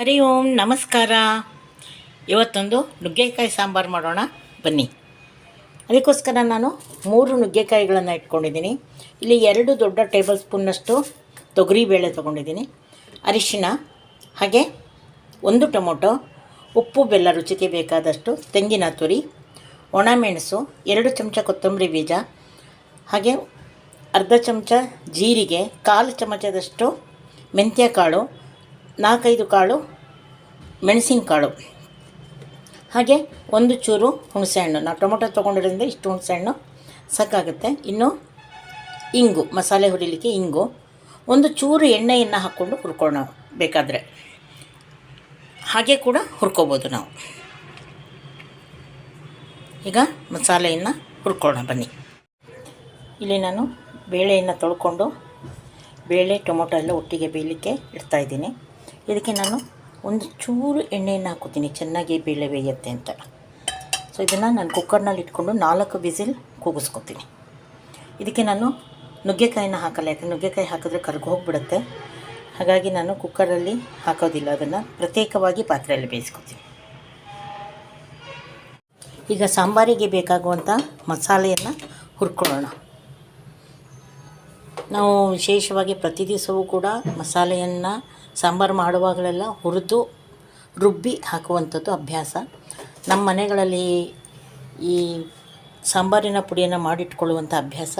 ಹರಿ ಓಂ, ನಮಸ್ಕಾರ. ಇವತ್ತೊಂದು ನುಗ್ಗೆಕಾಯಿ ಸಾಂಬಾರು ಮಾಡೋಣ. ಬನ್ನಿ. ಅದಕ್ಕೋಸ್ಕರ ನಾನು ಮೂರು ನುಗ್ಗೆಕಾಯಿಗಳನ್ನು ಇಟ್ಕೊಂಡಿದ್ದೀನಿ. ಇಲ್ಲಿ ಎರಡು ದೊಡ್ಡ ಟೇಬಲ್ ಸ್ಪೂನ್ನಷ್ಟು ತೊಗರಿಬೇಳೆ ತೊಗೊಂಡಿದ್ದೀನಿ. ಅರಿಶಿನ, ಹಾಗೆ ಒಂದು ಟೊಮೊಟೊ, ಉಪ್ಪು, ಬೆಲ್ಲ ರುಚಿಗೆ ಬೇಕಾದಷ್ಟು ತೆಂಗಿನ ತುರಿ ಒಣಮೆಣಸು ಎರಡು ಚಮಚ ಕೊತ್ತಂಬರಿ ಬೀಜ, ಹಾಗೆ ಅರ್ಧ ಚಮಚ ಜೀರಿಗೆ, ಕಾಲು ಚಮಚದಷ್ಟು ಮೆಂತ್ಯ ಕಾಳು ನಾಲ್ಕೈದು ಕಾಳು ಮೆಣಸಿನಕಾಳು ಹಾಗೆ ಒಂದು ಚೂರು ಹುಣಸೆಹಣ್ಣು ನಾವು ಟೊಮೊಟೊ ತೊಗೊಂಡಿರೋದ್ರಿಂದ ಇಷ್ಟು ಹುಣಸೆಹಣ್ಣು ಸಾಕಾಗುತ್ತೆ. ಇನ್ನು ಇಂಗು, ಮಸಾಲೆ ಹುರಿಲಿಕ್ಕೆ ಇಂಗು. ಒಂದು ಚೂರು ಎಣ್ಣೆಯನ್ನು ಹಾಕ್ಕೊಂಡು ಹುರ್ಕೊಳ್ಳೋ ಬೇಕಾದರೆ. ಹಾಗೆ ಕೂಡ ಹುರ್ಕೋಬೋದು ನಾವು. ಈಗ ಮಸಾಲೆಯನ್ನು ಹುರ್ಕೊಳ್ಳೋಣ, ಬನ್ನಿ. ಇಲ್ಲಿ ನಾನು ಬೇಳೆಯನ್ನು ತೊಳ್ಕೊಂಡು ಬೇಳೆ, ಟೊಮೊಟೊ ಎಲ್ಲ ಒಟ್ಟಿಗೆ ಬೇಯಲಿಕ್ಕೆ ಇಡ್ತಾಯಿದ್ದೀನಿ ಇದಕ್ಕೆ ನಾನು ಒಂದು ಚೂರು ಎಣ್ಣೆಯನ್ನು ಹಾಕೋತೀನಿ ಚೆನ್ನಾಗಿ ಬೇಳೆ ಬೇಯುತ್ತೆ ಅಂತ. ಸೊ ಇದನ್ನು ನಾನು ಕುಕ್ಕರ್ನಲ್ಲಿ ಇಟ್ಕೊಂಡು ನಾಲ್ಕು ಬಿಸಿಲ್ ಕೂಗಿಸ್ಕೊತೀನಿ. ಇದಕ್ಕೆ ನಾನು ನುಗ್ಗೆಕಾಯಿನ ಹಾಕಲ್ಲ, ಯಾಕಂದರೆ ನುಗ್ಗೆಕಾಯಿ ಹಾಕಿದ್ರೆ ಕರ್ಗೋಗ್ಬಿಡುತ್ತೆ ಹಾಗಾಗಿ ನಾನು ಕುಕ್ಕರಲ್ಲಿ ಹಾಕೋದಿಲ್ಲ. ಅದನ್ನು ಪ್ರತ್ಯೇಕವಾಗಿ ಪಾತ್ರೆಯಲ್ಲಿ ಬೇಯಿಸ್ಕೊತೀನಿ. ಈಗ ಸಾಂಬಾರಿಗೆ ಬೇಕಾಗುವಂಥ ಮಸಾಲೆಯನ್ನು ಹುರ್ಕೊಳ್ಳೋಣ. ನಾವು ವಿಶೇಷವಾಗಿ ಪ್ರತಿ ದಿವಸವೂ ಕೂಡ ಮಸಾಲೆಯನ್ನು ಸಾಂಬಾರು ಮಾಡುವಾಗಲೆಲ್ಲ ಹುರಿದು ರುಬ್ಬಿ ಹಾಕುವಂಥದ್ದು ಅಭ್ಯಾಸ. ನಮ್ಮ ಮನೆಗಳಲ್ಲಿ ಈ ಸಾಂಬಾರಿನ ಪುಡಿಯನ್ನು ಮಾಡಿಟ್ಕೊಳ್ಳುವಂಥ ಅಭ್ಯಾಸ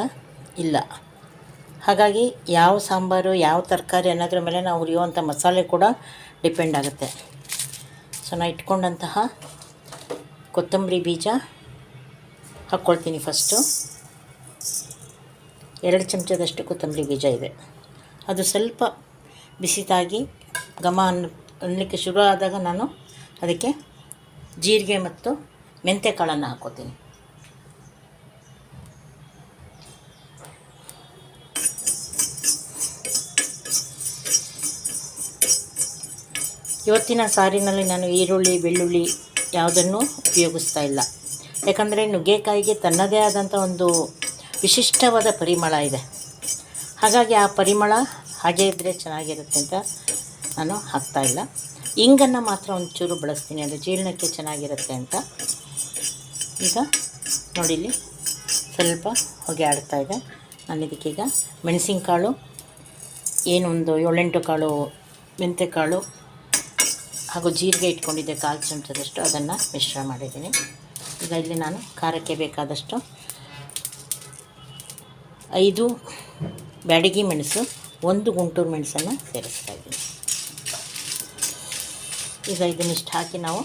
ಇಲ್ಲ. ಹಾಗಾಗಿ ಯಾವ ಸಾಂಬಾರು, ಯಾವ ತರಕಾರಿ ಅನ್ನೋದ್ರ ಮೇಲೆ ನಾವು ಹುರಿಯುವಂಥ ಮಸಾಲೆ ಕೂಡ ಡಿಪೆಂಡ್ ಆಗುತ್ತೆ. ಸೊ ನಾನು ಇಟ್ಕೊಂಡಂತಹ ಕೊತ್ತಂಬರಿ ಬೀಜ ಹಾಕ್ಕೊಳ್ತೀನಿ ಫಸ್ಟು. ಎರಡು ಚಮಚದಷ್ಟು ಕೊತ್ತಂಬರಿ ಬೀಜ ಇದೆ. ಅದು ಸ್ವಲ್ಪ ಬಿಸಿತಾಗಿ ಘಮ ಅನ್ ಅನ್ನಲಿಕ್ಕೆ ಶುರು ಆದಾಗ ನಾನು ಅದಕ್ಕೆ ಜೀರಿಗೆ ಮತ್ತು ಮೆಂತ್ಯ ಕಾಳನ್ನು ಹಾಕೋತೀನಿ. ಇವತ್ತಿನ ಸಾರಿನಲ್ಲಿ ನಾನು ಈರುಳ್ಳಿ, ಬೆಳ್ಳುಳ್ಳಿ ಯಾವುದನ್ನು ಉಪಯೋಗಿಸ್ತಾ ಇಲ್ಲ. ಯಾಕಂದರೆ ನುಗ್ಗೆಕಾಯಿಗೆ ತನ್ನದೇ ಆದಂಥ ಒಂದು ವಿಶಿಷ್ಟವಾದ ಪರಿಮಳ ಇದೆ. ಹಾಗಾಗಿ ಆ ಪರಿಮಳ ಹಾಗೆ ಇದ್ದರೆ ಚೆನ್ನಾಗಿರುತ್ತೆ ಅಂತ ನಾನು ಹಾಕ್ತಾಯಿಲ್ಲ ಇಂಗನ್ನು ಮಾತ್ರ ಒಂಚೂರು ಬಳಸ್ತೀನಿ. ಅದು ಜೀರ್ಣಕ್ಕೆ ಚೆನ್ನಾಗಿರುತ್ತೆ ಅಂತ. ಈಗ ನೋಡಿಲಿ ಸ್ವಲ್ಪ ಹೊಗೆ ಆಡ್ತಾ ಇದೆ. ನಾನು ಇದಕ್ಕೀಗ ಮೆಣಸಿನಕಾಳು, ಏನೊಂದು ಏಳೆಂಟು ಕಾಳು ಮೆಂತ್ಯಕಾಳು ಹಾಗೂ ಜೀರಿಗೆ ಇಟ್ಕೊಂಡಿದ್ದೆ, ಕಾಲು ಚಮಚದಷ್ಟು ಅದನ್ನು ಮಿಶ್ರ ಮಾಡಿದ್ದೀನಿ. ಈಗ ಇಲ್ಲಿ ನಾನು ಖಾರಕ್ಕೆ ಬೇಕಾದಷ್ಟು ಐದು ಬ್ಯಾಡಗಿ ಮೆಣಸು ಒಂದು ಗುಂಟೂರು ಮೆಣಸನ್ನು ಸೇರಿಸ್ತಾ ಇದ್ದೀನಿ. ಈಗ ಇದನ್ನಿಷ್ಟು ಹಾಕಿ ನಾವು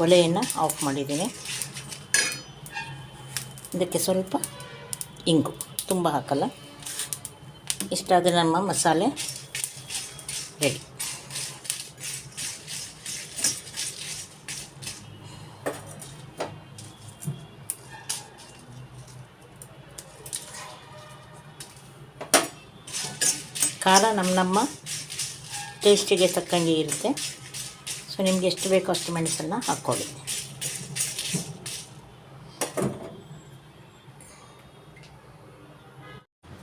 ಒಲೆಯನ್ನು ಆಫ್ ಮಾಡಿದ್ದೀನಿ. ಇದಕ್ಕೆ ಸ್ವಲ್ಪ ಇಂಗು ತುಂಬ ಹಾಕಲ್ಲ. ಇಷ್ಟಾದರೆ ನಮ್ಮ ಮಸಾಲೆ ರೆಡಿ ಖಾರ ನಮ್ಮ ನಮ್ಮ ಟೇಸ್ಟಿಗೆ ತಕ್ಕಂಗೆ ಇರುತ್ತೆ. ಸೊ ನಿಮ್ಗೆ ಎಷ್ಟು ಬೇಕೋ ಅಷ್ಟು ಮೆಣಸನ್ನು ಹಾಕ್ಕೊಳ್ಳಿ.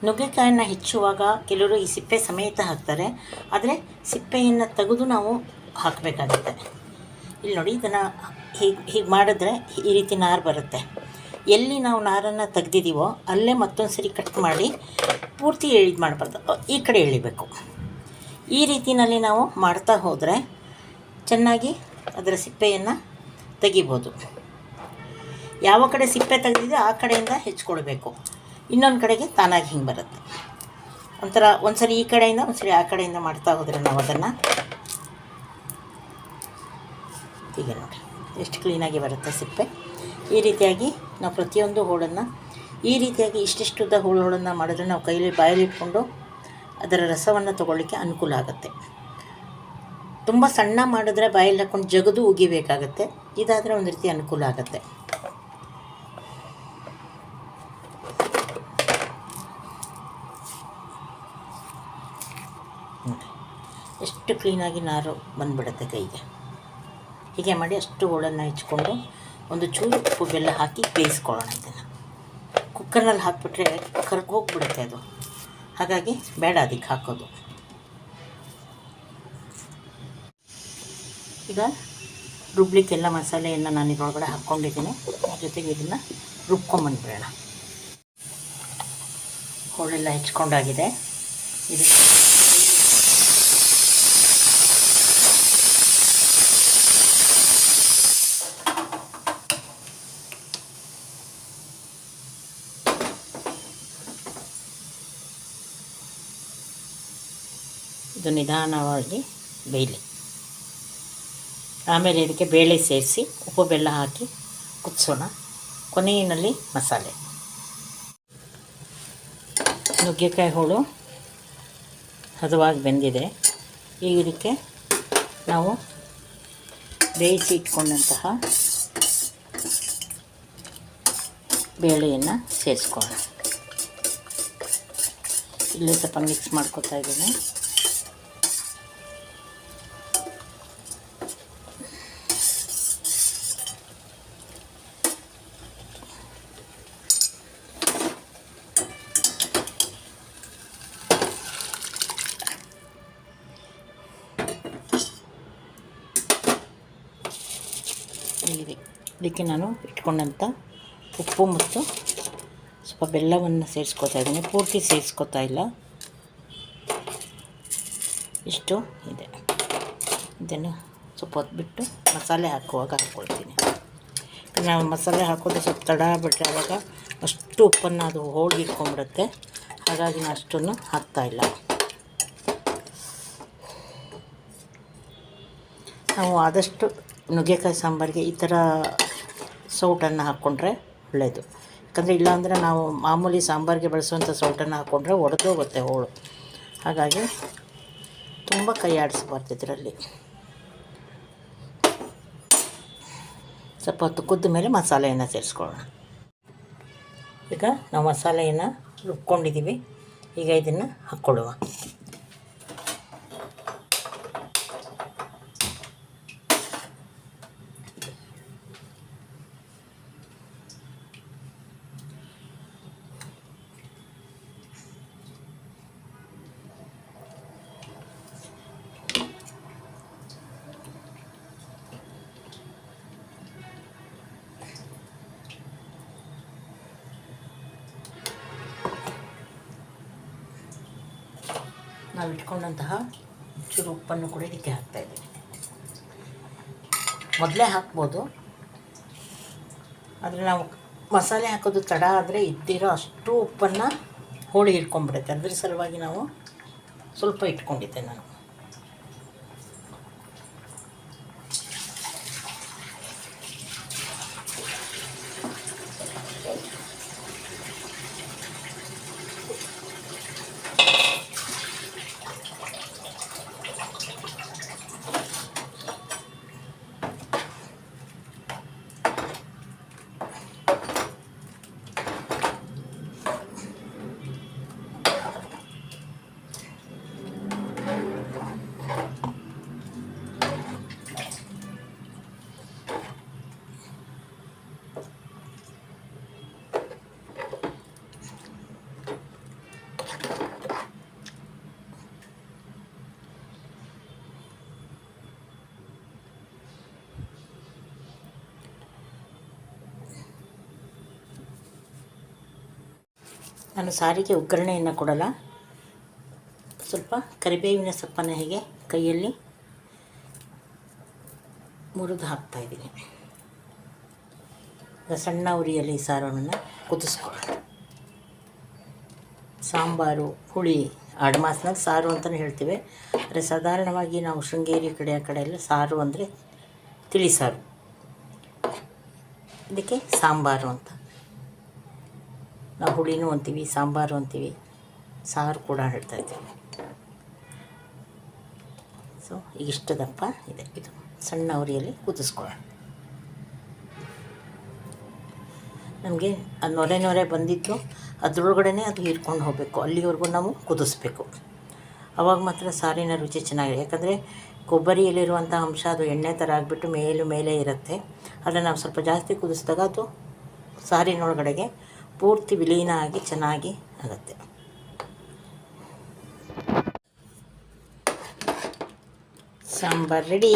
ನುಗ್ಗೆಕಾಯನ್ನು ಹೆಚ್ಚುವಾಗ ಕೆಲವರು ಈ ಸಿಪ್ಪೆ ಸಮೇತ ಹಾಕ್ತಾರೆ. ಆದರೆ ಸಿಪ್ಪೆಯನ್ನು ತೆಗೆದು ನಾವು ಹಾಕಬೇಕಾಗುತ್ತೆ. ಇಲ್ಲಿ ನೋಡಿ, ಇದನ್ನು ಹೀಗೆ ಹೀಗೆ ಮಾಡಿದ್ರೆ ಈ ರೀತಿ ನಾರು ಬರುತ್ತೆ. ಎಲ್ಲಿ ನಾವು ನಾರನ್ನು ತೆಗ್ದಿದ್ದೀವೋ ಅಲ್ಲೇ ಮತ್ತೊಂದು ಸರಿ ಕಟ್ ಮಾಡಿ ಪೂರ್ತಿ ಎಳಿದು ಮಾಡಬಾರ್ದು. ಈ ಕಡೆ ಎಳಿಬೇಕು. ಈ ರೀತಿಯಲ್ಲಿ ನಾವು ಮಾಡ್ತಾ ಹೋದರೆ ಚೆನ್ನಾಗಿ ಅದರ ಸಿಪ್ಪೆಯನ್ನು ತೆಗಿಬೋದು. ಯಾವ ಕಡೆ ಸಿಪ್ಪೆ ತೆಗೆದಿದೆ ಆ ಕಡೆಯಿಂದ ಹೆಚ್ಕೊಳ್ಬೇಕು. ಇನ್ನೊಂದು ಕಡೆಗೆ ತಾನಾಗಿ ಹಿಂಗೆ ಬರುತ್ತೆ. ಒಂಥರ ಒಂದು ಸರಿ ಈ ಕಡೆಯಿಂದ ಒಂದು ಸರಿ ಆ ಕಡೆಯಿಂದ ಮಾಡ್ತಾ ಹೋದರೆ ನಾವು ಅದನ್ನು ಈಗ ನೋಡಿ, ಎಷ್ಟು ಕ್ಲೀನಾಗಿ ಬರುತ್ತೆ ಸಿಪ್ಪೆ. ಈ ರೀತಿಯಾಗಿ ನಾವು ಪ್ರತಿಯೊಂದು ಹೋಳನ್ನು, ಈ ರೀತಿಯಾಗಿ ಇಷ್ಟಿಷ್ಟುದ್ದ ಹೋಳುಗಳನ್ನು ಮಾಡಿದ್ರೆ ನಾವು ಕೈಯಲ್ಲಿ ಬಾಯಲ್ಲಿಟ್ಕೊಂಡು ಅದರ ರಸವನ್ನು ತಗೊಳ್ಳಿಕ್ಕೆ ಅನುಕೂಲ ಆಗುತ್ತೆ. ತುಂಬ ಸಣ್ಣ ಮಾಡಿದ್ರೆ ಬಾಯಲ್ಲಿ ಹಾಕ್ಕೊಂಡು ಜಗದು ಉಗಿಬೇಕಾಗತ್ತೆ. ಇದಾದರೆ ಒಂದು ರೀತಿ ಅನುಕೂಲ ಆಗುತ್ತೆ. ಎಷ್ಟು ಕ್ಲೀನಾಗಿ ನಾರು ಬಂದುಬಿಡುತ್ತೆ ಕೈಗೆ. ಹೀಗೆ ಮಾಡಿ ಅಷ್ಟು ಹೋಳನ್ನು ಹೆಚ್ಕೊಂಡು ಒಂದು ಚೂರು ಉಪ್ಪು ಬೆಲ್ಲ ಹಾಕಿ ಬೇಯಿಸ್ಕೊಳ್ಳೋಣ ಇದನ್ನು. ಕುಕ್ಕರ್ನಲ್ಲಿ ಹಾಕಿಬಿಟ್ರೆ ಕರ್ಗೋಗ್ಬಿಡುತ್ತೆ ಅದು. ಹಾಗಾಗಿ ಬೇಡ ಅದಕ್ಕೆ ಹಾಕೋದು. ಈಗ ರುಬ್ಲಿಕ್ಕೆಲ್ಲ ಮಸಾಲೆಯನ್ನು ನಾನು ಇದರೊಳಗಡೆ ಹಾಕ್ಕೊಂಡಿದ್ದೀನಿ ಜೊತೆಗೆ ಇದನ್ನು ರುಬ್ಕೊಂಬಂದ್ಬಿಡೋಣ. ಹೋಳೆಲ್ಲ ಹೆಚ್ಕೊಂಡಾಗಿದೆ. ಇದು ಇದು ನಿಧಾನವಾಗಿ ಬೇಯಲಿ. ಆಮೇಲೆ ಇದಕ್ಕೆ ಬೇಳೆ ಸೇರಿಸಿ ಉಪ್ಪು ಬೆಲ್ಲ ಹಾಕಿ ಕುದಿಸೋಣ. ಕೊನೆಯಲ್ಲಿ ಮಸಾಲೆ. ನುಗ್ಗೆಕಾಯಿ ಹೋಳು ಹದವಾಗಿ ಬೆಂದಿದೆ. ಈಗ ಇದಕ್ಕೆ ನಾವು ಬೇಯಿಸಿ ಇಟ್ಕೊಂಡಂತಹ ಬೇಳೆಯನ್ನು ಸೇರಿಸ್ಕೊಳ್ಳೋಣ. ಇಲ್ಲಿ ಸ್ವಲ್ಪ ಮಿಕ್ಸ್ ಮಾಡ್ಕೊತಾ ಇದ್ದೀನಿ ಇದೆ ಇದಕ್ಕೆ ನಾನು ಇಟ್ಕೊಂಡಂಥ ಉಪ್ಪು ಮತ್ತು ಸ್ವಲ್ಪ ಬೆಲ್ಲವನ್ನು ಸೇರಿಸ್ಕೊತಾ ಇದ್ದೀನಿ. ಪೂರ್ತಿ ಸೇರಿಸ್ಕೊತಾ ಇಲ್ಲ. ಇಷ್ಟು ಇದೆ. ಇದನ್ನು ಸ್ವಲ್ಪ ಹೊತ್ತು ಬಿಟ್ಟು ಮಸಾಲೆ ಹಾಕುವಾಗ ಹಾಕ್ಕೊಳ್ತೀನಿ. ನಾವು ಮಸಾಲೆ ಹಾಕೋದು ಸ್ವಲ್ಪ ತಡ ಬಿಟ್ಟರೆ ಆವಾಗ ಅಷ್ಟು ಉಪ್ಪನ್ನು ಅದು ಹೋಳಿಗೆ ಇಟ್ಕೊಂಡ್ಬಿಡುತ್ತೆ. ಹಾಗಾಗಿ ನಾನು ಅಷ್ಟನ್ನು ಹಾಕ್ತಾಯಿಲ್ಲ ನಾವು ಆದಷ್ಟು ನುಗ್ಗೆಕಾಯಿ ಸಾಂಬಾರಿಗೆ ಈ ಥರ ಸೌಟನ್ನು ಹಾಕ್ಕೊಂಡ್ರೆ ಒಳ್ಳೆಯದು ಯಾಕಂದರೆ ಇಲ್ಲಾಂದರೆ ನಾವು ಮಾಮೂಲಿ ಸಾಂಬಾರಿಗೆ ಬಳಸುವಂಥ ಸೌಟನ್ನು ಹಾಕ್ಕೊಂಡ್ರೆ ಒಡೆದೋಗುತ್ತೆ ಹೋಳು. ಹಾಗಾಗಿ ತುಂಬ ಕೈ ಆಡಿಸ್ಬಾರ್ದು ಇದರಲ್ಲಿ ಸ್ವಲ್ಪ ಹೊತ್ತು ಕುದ್ದ ಮೇಲೆ ಮಸಾಲೆಯನ್ನು ಸೇರಿಸ್ಕೊಳ್ಳೋಣ. ಈಗ ನಾವು ಮಸಾಲೆಯನ್ನು ರುಬ್ಕೊಂಡಿದ್ದೀವಿ. ಈಗ ಇದನ್ನು ಹಾಕ್ಕೊಳ್ಳುವ ನಾವು ಇಟ್ಕೊಂಡಂತಹ ಚೂರು ಉಪ್ಪನ್ನು ಕೂಡ ಇದಕ್ಕೆ ಹಾಕ್ತಾಯಿದ್ದೀನಿ ಮೊದಲೇ ಹಾಕ್ಬೋದು. ಆದರೆ ನಾವು ಮಸಾಲೆ ಹಾಕೋದು ತಡ ಆದರೆ ಇದ್ದಿರೋ ಅಷ್ಟು ಉಪ್ಪನ್ನು ಹೋಳಿ ಹಿಡ್ಕೊಂಡ್ಬಿಡುತ್ತೆ ಅದ್ರ ಸಲುವಾಗಿ ನಾವು ಸ್ವಲ್ಪ ಇಟ್ಕೊಂಡಿದ್ದೆ ನಾನು. ನಾನು ಸಾರಿಗೆ ಒಗ್ಗರಣೆಯನ್ನು ಕೊಡಲ್ಲ. ಸ್ವಲ್ಪ ಕರಿಬೇವಿನ ಸೊಪ್ಪನ್ನು ಹೇಗೆ ಕೈಯಲ್ಲಿ ಮುರಿದು ಹಾಕ್ತಾಯಿದ್ದೀನಿ ಈಗ ಸಣ್ಣ ಉರಿಯಲ್ಲಿ ಸಾರವನ್ನು ಕುದಿಸ್ಕೊಳ್ಳೋಣ. ಸಾಂಬಾರು, ಹುಳಿ ಆಡ್ಮಾಸ್ನಲ್ಲಿ ಸಾರು ಅಂತಲೇ ಹೇಳ್ತೀವಿ. ಆದರೆ ಸಾಧಾರಣವಾಗಿ ನಾವು ಶೃಂಗೇರಿ ಕಡೆ, ಆ ಕಡೆ ಎಲ್ಲ ಸಾರು ಅಂದರೆ ತಿಳಿ ಸಾರು. ಇದಕ್ಕೆ ಸಾಂಬಾರು ಅಂತ. ನಾವು ಹುಳಿನೂ ಅಂತೀವಿ, ಸಾಂಬಾರು ಅಂತೀವಿ, ಸಾರು ಕೂಡ ಹೇಳ್ತಾ ಇದ್ದೀವಿ. ಸೊ ಇಷ್ಟು ದಪ್ಪ ಇದೆ. ಇದು ಸಣ್ಣ ಉರಿಯಲ್ಲಿ ಕುದಿಸ್ಕೊಳ್ಳೋಣ. ನಮಗೆ ಅದು ನೊರೆ ನೊರೆ ಬಂದಿತ್ತು. ಅದರೊಳಗಡೆ ಅದು ಹಿಡ್ಕೊಂಡು ಹೋಗಬೇಕು. ಅಲ್ಲಿವರೆಗೂ ನಾವು ಕುದಿಸ್ಬೇಕು. ಅವಾಗ ಮಾತ್ರ ಸಾರಿನ ರುಚಿ ಚೆನ್ನಾಗಿದೆ. ಯಾಕಂದರೆ ಕೊಬ್ಬರಿಯಲ್ಲಿರುವಂಥ ಅಂಶ ಅದು ಎಣ್ಣೆ ಥರ ಆಗಿಬಿಟ್ಟು ಮೇಲು ಮೇಲೆ ಇರುತ್ತೆ. ಅದನ್ನು ನಾವು ಸ್ವಲ್ಪ ಜಾಸ್ತಿ ಕುದಿಸಿದಾಗ ಅದು ಸಾರಿನೊಳಗಡೆಗೆ ಪೂರ್ತಿ ವಿಲೀನ ಆಗಿ ಚೆನ್ನಾಗಿ ಆಗುತ್ತೆ. ಸಾಂಬಾರು ರೆಡಿ